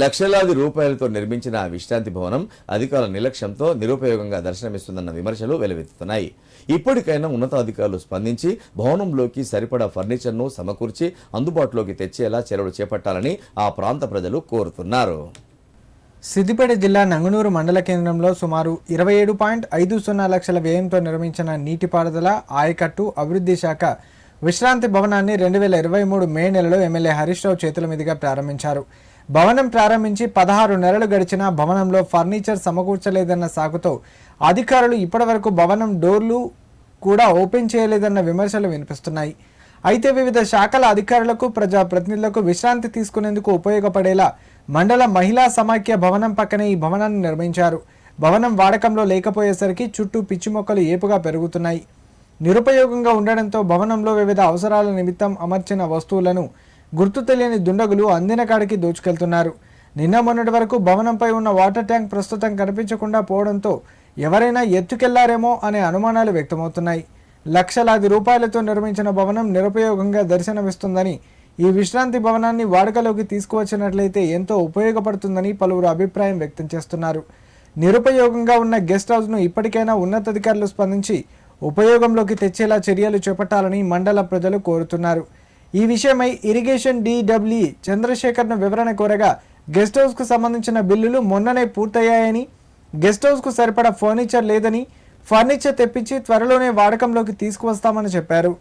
లక్షలాది రూపాయలతో నిర్మించిన ఆ విశ్రాంతి భవనం అధికారుల నిర్లక్ష్యంతో నిరుపయోగంగా దర్శనమిస్తుందన్న విమర్శలు వెలువెత్తుతున్నాయి. ఇప్పటికైనా ఉన్నతాధికారులు స్పందించి భవనంలోకి సరిపడా ఫర్నిచర్ను సమకూర్చి అందుబాటులోకి తెచ్చేలా చర్యలు చేపట్టాలని ఆ ప్రాంత ప్రజలు కోరుతున్నారు. సిద్దిపేట జిల్లా నంగునూరు మండల కేంద్రంలో సుమారు ఇరవై ఏడు పాయింట్ ఐదు సున్నా లక్షల వ్యయంతో నిర్మించిన నీటిపారుదల ఆయకట్టు అభివృద్ధి శాఖ విశ్రాంతి భవనాన్ని రెండు వేల ఇరవై మూడు మే నెలలో ఎమ్మెల్యే హరీష్ రావు చేతుల మీదుగా ప్రారంభించారు. భవనం ప్రారంభించి పదహారు నెలలు గడిచినా భవనంలో ఫర్నిచర్ సమకూర్చలేదన్న సాకుతో అధికారులు ఇప్పటివరకు భవనం డోర్లు కూడా ఓపెన్ చేయలేదన్న విమర్శలు వినిపిస్తున్నాయి. అయితే వివిధ శాఖల అధికారులకు ప్రజాప్రతినిధులకు విశ్రాంతి తీసుకునేందుకు ఉపయోగపడేలా మండల మహిళా సమాఖ్య భవనం పక్కనే ఈ భవనాన్ని నిర్మించారు. భవనం వాడకంలో లేకపోయేసరికి చుట్టూ పిచ్చి మొక్కలు ఏపుగా పెరుగుతున్నాయి. నిరుపయోగంగా ఉండడంతో భవనంలో వివిధ అవసరాల నిమిత్తం అమర్చిన వస్తువులను గుర్తు తెలియని దుండగులు అందిన కాడికి దోచుకెళ్తున్నారు. నిన్న మొన్నటి వరకు భవనంపై ఉన్న వాటర్ ట్యాంక్ ప్రస్తుతం కనిపించకుండా పోవడంతో ఎవరైనా ఎత్తుకెళ్ళారేమో అనే అనుమానాలు వ్యక్తమవుతున్నాయి. లక్షలాది రూపాయలతో నిర్మించిన భవనం నిరుపయోగంగా దర్శనమిస్తుందని ఈ విశ్రాంతి భవనాన్ని వాడుకలోకి తీసుకువచ్చినట్లయితే ఎంతో ఉపయోగపడుతుందని పలువురు అభిప్రాయం వ్యక్తం చేస్తున్నారు. నిరుపయోగంగా ఉన్న గెస్ట్ హౌస్ను ఇప్పటికైనా ఉన్నతాధికారులు స్పందించి ఉపయోగంలోకి తెచ్చేలా చర్యలు చేపట్టాలని మండల ప్రజలు కోరుతున్నారు. ఈ విషయమై ఇరిగేషన్ డిడబ్ల్యూ చంద్రశేఖర్ను వివరణ కోరగా గెస్ట్ హౌస్కు సంబంధించిన బిల్లులు మొన్ననే పూర్తయ్యాయని గెస్ట్ హౌస్కు సరిపడా ఫర్నిచర్ లేదని ఫర్నిచర్ తెప్పించి త్వరలోనే వాడకంలోకి తీసుకువస్తామని చెప్పారు.